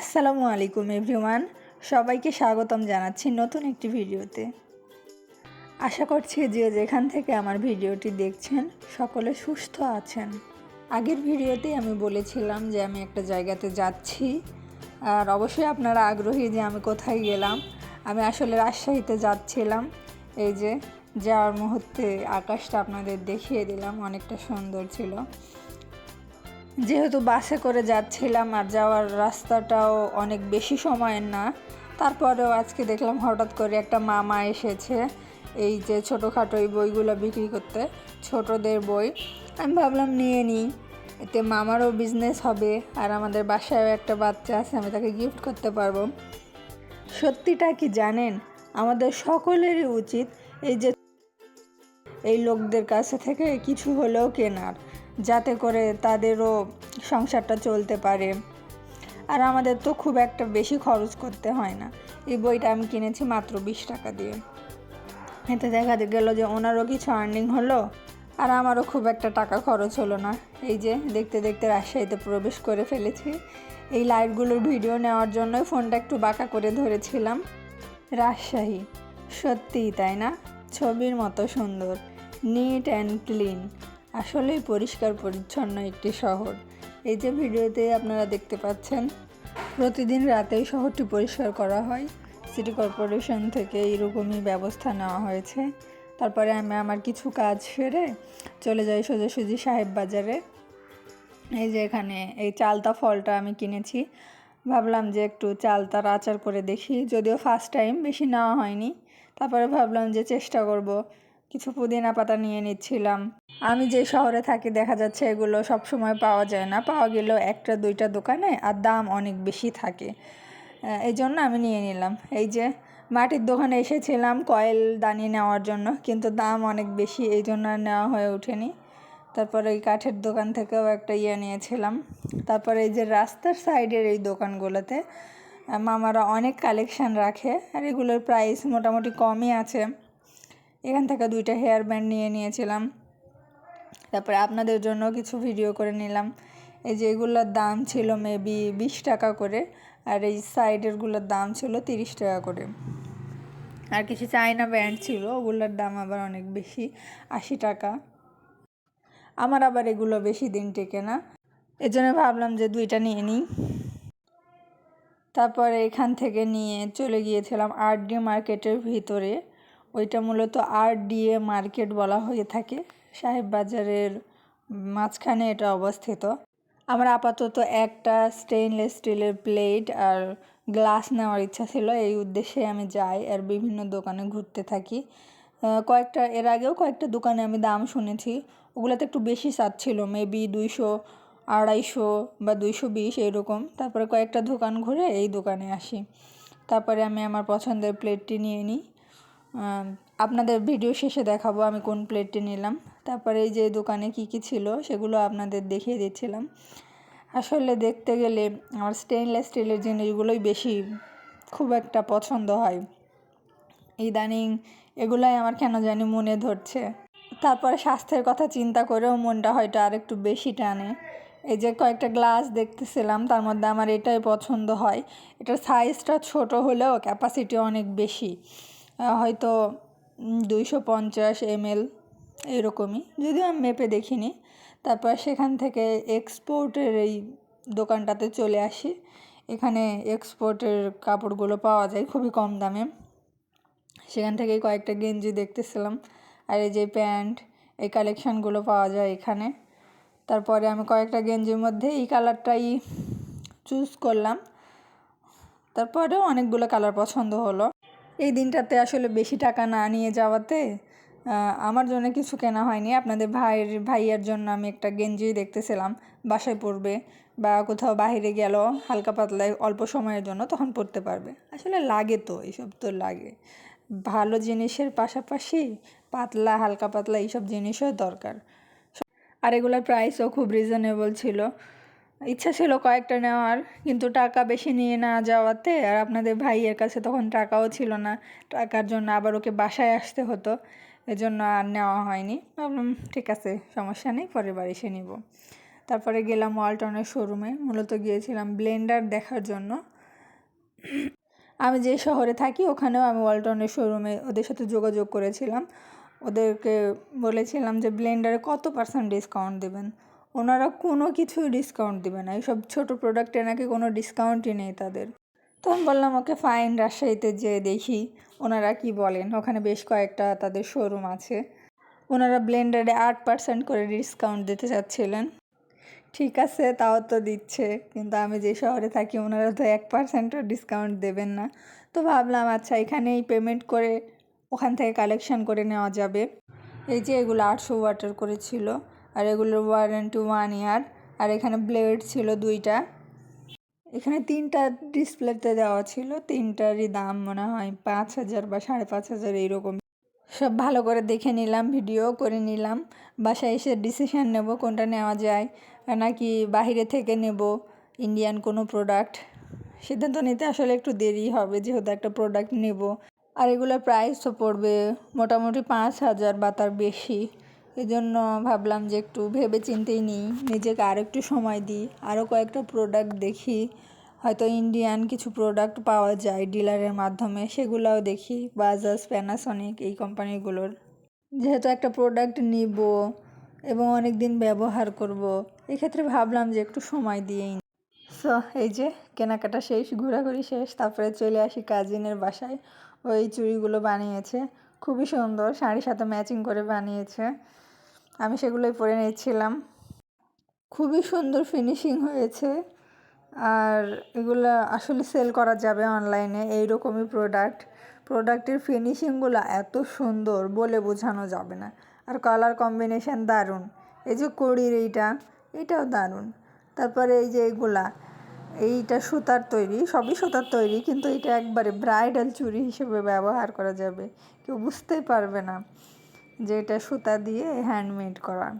আসসালামু আলাইকুম, এভরিওয়ান। সবাইকে স্বাগতম জানাচ্ছি নতুন একটি ভিডিওতে। আশা করছি যে যেখান থেকে আমার ভিডিওটি দেখছেন, সকলে সুস্থ আছেন। আগের ভিডিওতেই আমি বলেছিলাম যে আমি একটা জায়গাতে যাচ্ছি, আর অবশ্যই আপনারা আগ্রহী যে আমি কোথায় গেলাম। আমি আসলে রাজশাহীতে যাচ্ছিলাম। এই যে যাওয়ার মুহূর্তে আকাশটা আপনাদের দেখিয়ে দিলাম, অনেকটা সুন্দর ছিল। যেহেতু বাসে করে যাচ্ছিলাম আর যাওয়ার রাস্তাটাও অনেক বেশি সময়ের না, তারপরেও আজকে দেখলাম হঠাৎ করে একটা মামা এসেছে, এই যে ছোটোখাটো এই বইগুলো বিক্রি করতে, ছোটদের বই। আমি ভাবলাম নিয়ে নিই, এতে মামারও বিজনেস হবে আর আমাদের বাসায়ও একটা বাচ্চা আছে, আমি তাকে গিফট করতে পারব। সত্যিটা কি জানেন? আমাদের সকলেরই উচিত এই যে এই লোকদের কাছে থেকে কিছু হলেও কেনার। যাতে করে তাদেরও সংসারটা চলতে পারে। আর আমাদের তো খুব একটা বেশি খরচ করতে হয় না। এই বইটা আমি কিনেছি মাত্র বিশ টাকা দিয়ে। এতে দেখা গেল যে ওনারও কিছু আর্নিং হলো, আর আমারও খুব একটা টাকা খরচ হলো না। এই যে দেখতে দেখতে রাজশাহীতে প্রবেশ করে ফেলেছি। এই লাইটগুলোর ভিডিও নেওয়ার জন্যই ফোনটা একটু বাঁকা করে ধরেছিলাম। রাজশাহী। সত্যিই, তাই না? ছবির মতো সুন্দর নিট অ্যান্ড ক্লিন আসলেই পরিষ্কার পরিচ্ছন্ন একটি শহর। এই যে ভিডিওতে আপনারা দেখতে পাচ্ছেন, প্রতিদিন রাতেই শহরটি পরিষ্কার করা হয়। সিটি কর্পোরেশন থেকে এইরকমই ব্যবস্থা নেওয়া হয়েছে। তারপরে আমি আমার কিছু কাজ সেরে চলে যাই সোজাসুজি সাহেব বাজারে। এই যে এখানে এই চালতা ফলটা আমি কিনেছি। ভাবলাম যে একটু চালতার আচার করে দেখি, যদিও ফার্স্ট টাইম বেশি নেওয়া হয়নি। তারপরে ভাবলাম যে চেষ্টা করব কিছু পুদিনা পাতা নিয়ে নিচ্ছিলাম। আমি যে শহরে থাকি, দেখা যাচ্ছে এগুলো সব সময় পাওয়া যায় না। পাওয়া গেলেও একটা, দুইটা দোকানে আর দাম অনেক বেশি থাকে। এই জন্য আমি নিয়ে নিলাম। এই যে মাটির দোকানে এসেছিলাম কয়েল দানি নেওয়ার জন্য, কিন্তু দাম অনেক বেশি এই জন্য আর নেওয়া হয়ে ওঠেনি। তারপরে ওই কাঠের দোকান থেকেও একটা ইয়ে নিয়েছিলাম। তারপরে এই যে রাস্তার সাইডের এই দোকানগুলোতে মামারা অনেক কালেকশান রাখে, আর এগুলোর প্রাইস মোটামুটি কমই আছে। এখান থেকে দুইটা হেয়ার ব্যান্ড নিয়ে নিয়েছিলাম। তারপরে আপনাদের জন্য কিছু ভিডিও করে নিলাম। এই যে এগুলোর দাম ছিল মেবি বিশ টাকা করে, আর এই সাইডেরগুলোর দাম ছিল তিরিশ টাকা করে। আর কিছু চায়না ব্যান্ড ছিল, ওগুলোর দাম আবার অনেক বেশি, আশি টাকা। আমার আবার এগুলো বেশি দিন টেকে না। এজন্য ভাবলাম যে দুইটা নিয়ে নিই। তারপরে এখান থেকে নিয়ে চলে গিয়েছিলাম আর্ট ডি মার্কেটের ভিতরে। ওইটা মূলত আর্ট ডিএ মার্কেট বলা হয়ে থাকে। সাহেব বাজারের মাঝখানে এটা অবস্থিত। আমার আপাতত একটা স্টেইনলেস স্টিলের প্লেট আর গ্লাস নেওয়ার ইচ্ছা ছিল। এই উদ্দেশ্যে আমি যাই আর বিভিন্ন দোকানে ঘুরতে থাকি। কয়েকটা, এর আগেও কয়েকটা দোকানে আমি দাম শুনেছি। ওগুলোতে একটু বেশি ছিল। মেবি দুইশো, আড়াইশো বা দুইশো বিশ এরকম। তারপরে কয়েকটা দোকান ঘুরে এই দোকানে আসি। তারপরে আমি আমার পছন্দের প্লেটটি নিয়ে নিই। আপনাদের ভিডিও শেষে দেখাবো আমি কোন প্লেটটি নিলাম। তারপরে এই যে দোকানে কি কি ছিল সেগুলো আপনাদের দেখিয়ে দিচ্ছিলাম। আসলে দেখতে গেলে আমার স্টেনলেস স্টিলের জিনিসগুলোই বেশি খুব একটা পছন্দ হয়। ইদানিং এগুলাই আমার কেন জানি মনে ধরছে। তারপরে স্বাস্থ্যের কথা চিন্তা করেও মনটা হয়তো আর একটু বেশি টানে। এই যে কয়েকটা গ্লাস দেখতেছিলাম, তার মধ্যে আমার এটাই পছন্দ হয়। এটার সাইজটা ছোট হলেও ক্যাপাসিটি অনেক বেশি। হয়তো দুইশো পঞ্চাশ এমএল এরকমই। যদিও আমি মেপে দেখিনি। তারপর সেখান থেকে এক্সপোর্টের এই দোকানটাতে চলে আসি। এখানে এক্সপোর্টের কাপড়গুলো পাওয়া যায় খুবই কম দামে। সেখান থেকে কয়েকটা গেঞ্জি দেখতেছিলাম। আর এই যে প্যান্ট, এই কালেকশানগুলো পাওয়া যায় এখানে। তারপরে আমি কয়েকটা গেঞ্জির মধ্যে এই কালারটাই চুজ করলাম। তারপরেও অনেকগুলো কালার পছন্দ হলো। এই দিনটাতে আসলে বেশি টাকা না নিয়ে যাওয়াতে আমার জন্য কিছু কেনা হয়নি। আপনাদের ভাইয়ের, ভাইয়ার জন্য আমি একটা গেঞ্জি দেখতেছিলাম, বাসায় পরবে বা কোথাও বাইরে গেল হালকা পাতলায় অল্প সময়ের জন্য তখন পরতে পারবে। আসলে লাগে তো, এইসব তো লাগে। ভালো জিনিসের পাশাপাশি পাতলা, হালকা পাতলা এইসব জিনিসও দরকার। আর এগুলোর প্রাইসও খুব রিজনেবল ছিল। ইচ্ছা ছিল কয়েকটা নেওয়ার, কিন্তু টাকা বেশি নিয়ে না যাওয়াতে আর আপনাদের ভাইয়ের কাছে তখন টাকাও ছিল না। টাকার জন্য আবার ওকে বাসায় আসতে হতো, এজন্য আর নেওয়া হয়নি। ভাবলাম, ঠিক আছে, সমস্যা নেই, পরের বার এসে নিব। তারপরে গেলাম ওয়ালটনের শোরুমে, মূলত গিয়েছিলাম ব্লেন্ডার দেখার জন্য। আমি যে শহরে থাকি, ওখানেও আমি ওয়ালটনের শোরুমে ওদের সাথে যোগাযোগ করেছিলাম। ওদেরকে বলেছিলাম যে ব্লেন্ডারে কত পার্সেন্ট ডিসকাউন্ট দেবেন? ওনারা কোনো কিছুই ডিসকাউন্ট দেবে না। এইসব ছোটো প্রোডাক্টে নাকি কোনো ডিসকাউন্টই নেই তাদের। তো আমি বললাম, ওকে ফাইন রাজশাহীতে যে দেখি। ওনারা কি বলেন? ওখানে বেশ কয়েকটা তাদের শোরুম আছে। ওনারা ব্লেন্ডারে আট পার্সেন্ট করে ডিসকাউন্ট দিতে চাচ্ছিলেন। ঠিক আছে, তাও তো দিচ্ছে। কিন্তু আমি যে শহরে থাকি, ওনারা তো এক পার্সেন্টও ডিসকাউন্ট দেবেন না। তো ভাবলাম আচ্ছা এখানেই পেমেন্ট করে ওখান থেকে কালেকশন করে নেওয়া যাবে। এই যে এগুলো আটশো ওয়াটার করে ছিল। আর এগুলোর ওয়ারেন্টি ওয়ান ইয়ার আর এখানে ব্লেড ছিল দুইটা। এখানে তিনটা ডিসপ্লেতে দেওয়া ছিল, তিনটারই দাম মনে হয় পাঁচ হাজার বা সাড়ে পাঁচ হাজার এইরকম। সব ভালো করে দেখে নিলাম ভিডিও করে নিলাম, বাসায় এসে ডিসিশান নেব কোনটা নেওয়া যায় নাকি বাহিরে থেকে নেব ইন্ডিয়ান কোনো প্রোডাক্ট সিদ্ধান্ত নিতে আসলে একটু দেরি হবে, যেহেতু একটা প্রোডাক্ট নেব। আর এগুলোর প্রাইসও পড়বে মোটামুটি পাঁচ হাজার বা তার বেশি। এই জন্য ভাবলাম যে একটু ভেবে চিন্তেই নিই, নিজেকে আর একটু সময় দিই। আরও কয়েকটা প্রোডাক্ট দেখি, হয়তো ইন্ডিয়ান কিছু প্রোডাক্ট পাওয়া যায় ডিলারের মাধ্যমে, সেগুলোও দেখি বাজাজ প্যানাসনিক এই কোম্পানিগুলোর যেহেতু একটা প্রোডাক্ট নিব এবং অনেক দিন ব্যবহার করব, এক্ষেত্রে ভাবলাম যে একটু সময় দিয়েই সো এই যে কেনাকাটা শেষ, ঘোরাঘুরি শেষ, তারপরে চলে আসি কাজিনের বাসায়। ওই চুড়িগুলো বানিয়েছে, খুবই সুন্দর, শাড়ির সাথে ম্যাচিং করে বানিয়েছে। আমি সেগুলোই পরে নিয়েছিলাম। খুবই সুন্দর ফিনিশিং হয়েছে। আর এগুলো আসলে সেল করা যাবে অনলাইনে এইরকমই প্রোডাক্ট প্রোডাক্টের ফিনিশিংগুলো এত সুন্দর বলে বোঝানো যাবে না। আর কালার কম্বিনেশান দারুণ। এই যে কড়ির এইটা, এটাও দারুণ। তারপরে এই যে এগুলা, এইটা সুতার তৈরি, সবই সুতার তৈরি, কিন্তু এটা একবারে ব্রাইডাল চুরি হিসেবে ব্যবহার করা যাবে। কেউ বুঝতেই পারবে না। যে এটা সুতা দিয়ে হ্যান্ডমেড করা।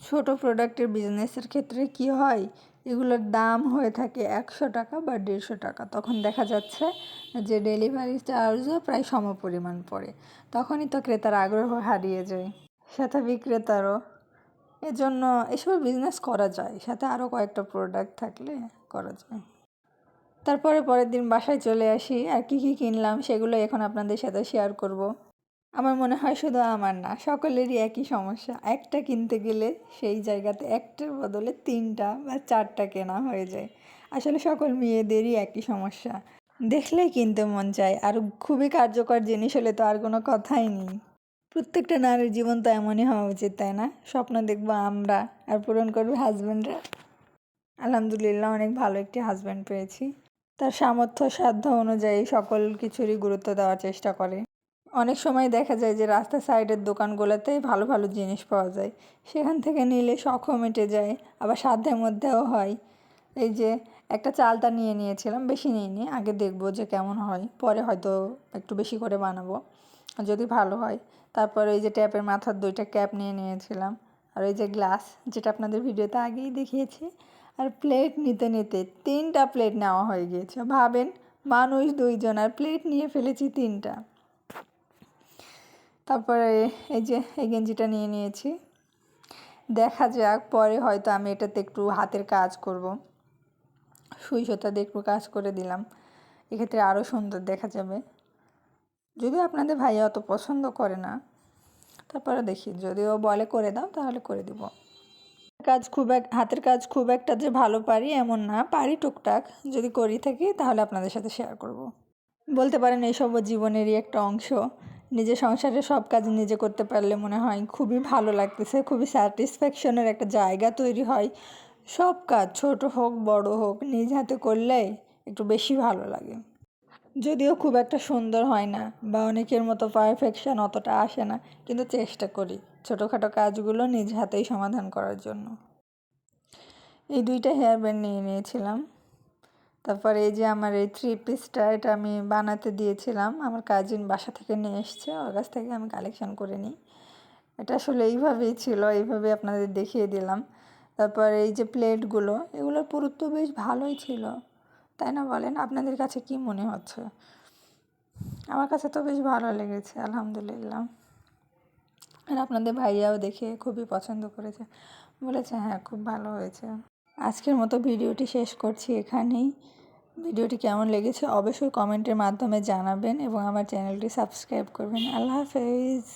ছোট প্রোডাক্টের বিজনেসের ক্ষেত্রে কি হয়? এগুলোর দাম হয়ে থাকে একশো টাকা বা দেড়শো টাকা। তখন দেখা যাচ্ছে যে ডেলিভারি চার্জও প্রায় সমপরিমাণ পড়ে। তখনই তো ক্রেতার আগ্রহ হারিয়ে যায়। সাথে বিক্রেতারও। এজন্য এসব বিজনেস করা যায়। সাথে আরও কয়েকটা প্রোডাক্ট থাকলে করা যায়। তারপরে পরের দিন বাসায় চলে আসি। আর কী কী কিনলাম সেগুলো এখন আপনাদের সাথে শেয়ার করব। আমার মনে হয় শুধু আমার না, সকলেরই একই সমস্যা। একটা কিনতে গেলে সেই জায়গাতে একটার বদলে তিনটা বা চারটা কেনা হয়ে যায়। আসলে সকল মেয়েদেরই একই সমস্যা। দেখলেই কিনতে মন চায়, আর খুবই কার্যকর জিনিস হলে তো আর কোনো কথাই নেই। প্রত্যেকটা নারীর জীবন তো এমনই হওয়া উচিত, তাই না? স্বপ্ন দেখব আমরা আর পূরণ করবে হাজব্যান্ডরা আলহামদুলিল্লাহ, অনেক ভালো একটি হাজব্যান্ড পেয়েছি। তার সামর্থ্য, সাধ্য অনুযায়ী সকল কিছুরই গুরুত্ব দেওয়ার চেষ্টা করে। অনেক সময় দেখা যায় যে রাস্তার সাইডের দোকানগুলোতেই ভালো ভালো জিনিস পাওয়া যায়। সেখান থেকে নিলে শখও মেটে যায়, আবার সাধ্যের মধ্যেও হয়। এই যে একটা চালতা নিয়ে নিয়েছিলাম, বেশি নিইনি, আগে দেখব যে কেমন হয়, পরে হয়তো একটু বেশি করে বানাবো, যদি ভালো হয়। তারপর ওই যে ট্যাপের মাথার দুইটা ক্যাপ নিয়ে নিয়েছিলাম, আর ওই যে গ্লাস, যেটা আপনাদের ভিডিওতে আগেই দেখিয়েছি। আর প্লেট নিতে নিতে তিনটা প্লেট নেওয়া হয়ে গিয়েছে। ভাবেন, মানুষ দুইজন, আর প্লেট নিয়ে ফেলেছি তিনটা। তারপরে এই যে এই গেঞ্জিটা নিয়ে নিয়েছি। দেখা যাক, পরে হয়তো আমি এটাতে একটু হাতের কাজ করব। সুই সুতা একটু কাজ করে দিলাম। এক্ষেত্রে আরও সুন্দর দেখা যাবে। যদিও আপনাদের ভাইয়া অত পছন্দ করে না। তারপরে দেখি যদিও বলে করে দাও, তাহলে করে দিব। কাজ খুব এক, হাতের কাজ খুব একটা যে ভালো পারি এমন না, পারি টুকটাক। যদি করি থাকি, তাহলে আপনাদের সাথে শেয়ার করব। বলতে পারেন, এইসব জীবনেরই একটা অংশ। নিজের সংসারে সব কাজ নিজে করতে পারলে মনে হয় খুবই ভালো লাগতেছে, খুবই স্যাটিসফ্যাকশনের একটা জায়গা তৈরি হয়। সব কাজ ছোট হোক, বড় হোক, নিজ হাতে করলে একটু বেশি ভালো লাগে। যদিও খুব একটা সুন্দর হয় না বা অনেকের মতো পারফেকশন অতটা আসে না, কিন্তু চেষ্টা করি ছোটোখাটো কাজগুলো নিজ হাতেই সমাধান করার জন্য। এই দুইটা হেয়ার ব্যান্ড নিয়ে নিয়েছিলাম। তারপরে এই যে আমার এই থ্রি পিসটা এটা আমি বানাতে দিয়েছিলাম। আমার কাজিন বাসা থেকে নিয়ে এসছে। ওর কাছ থেকে আমি কালেকশন করে নিই। এটা আসলে এইভাবেই ছিল, এইভাবে আপনাদের দেখিয়ে দিলাম। তারপর এই যে প্লেটগুলো এগুলোর পুরুত্ব বেশ ভালোই ছিল। তাই না বলেন? আপনাদের কাছে কি মনে হচ্ছে? আমার কাছে তো বেশ ভালো লেগেছে, আলহামদুলিল্লাহ। আর আপনাদের ভাইয়াও দেখে খুবই পছন্দ করেছে। বলেছে হ্যাঁ খুব ভালো হয়েছে। আজকের মতো ভিডিওটি শেষ করছি এখানেই। ভিডিওটি কেমন লেগেছে অবশ্যই কমেন্টের মাধ্যমে জানাবেন এবং আমার চ্যানেলটি সাবস্ক্রাইব করবেন। আল্লাহ হাফেজ।